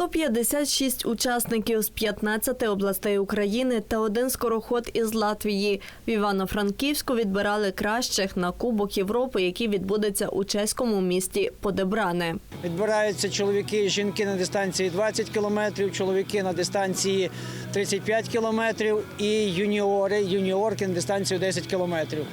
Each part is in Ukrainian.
156 учасників з 15 областей України та один скороход із Латвії. В Івано-Франківську відбирали кращих на Кубок Європи, який відбудеться у чеському місті Подебране. Відбираються чоловіки і жінки на дистанції 20 кілометрів, чоловіки на дистанції 35 кілометрів і юніори, юніорки на дистанцію 10 кілометрів.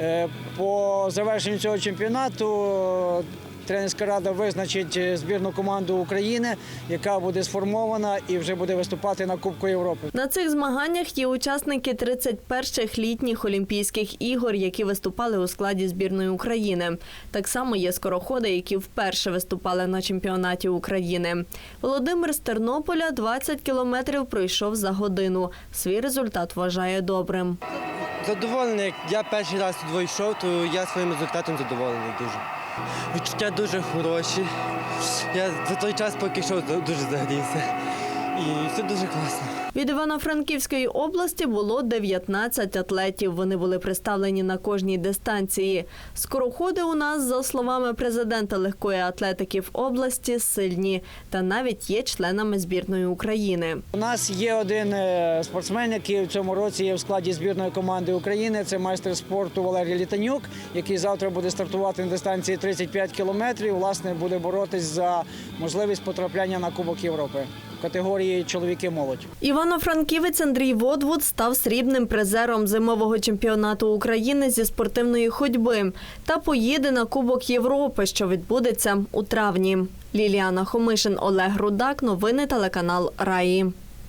Е, По завершенню цього чемпіонату тренерська рада визначить е, збірну команду України, яка буде сформована і вже буде виступати на Кубку Європи. На цих змаганнях є учасники 31-х літніх Олімпійських ігор, які виступали у складі збірної України. Так само є скороходи, які вперше виступали на чемпіонаті України. Володимир з Тернополя 20 кілометрів пройшов за годину. Свій результат вважає добрим. Задоволений, я перший раз тут вийшов, то я своїм результатом задоволений дуже. Відчуття дуже хороші. Я за той час, поки йшов, дуже загрівся. І все дуже класно. Від Івано-Франківської області було 19 атлетів. Вони були представлені на кожній дистанції. Скороходи у нас, за словами президента легкої атлетики в області, сильні та навіть є членами збірної України. У нас є один е, спортсмен, який в цьому році є в складі збірної команди України. Це майстер спорту Валерій Літанюк, який завтра буде стартувати на дистанції 35 кілометрів. Власне, буде боротись за можливість потрапляння на Кубок Європи в категорії чоловіки-молодь. Івано-Франківець Андрій Водвуд став срібним призером зимового чемпіонату України зі спортивної ходьби та поїде на Кубок Європи, що відбудеться у травні. Ліліана Хомишин, Олег Рудак. Новини телеканал Раї.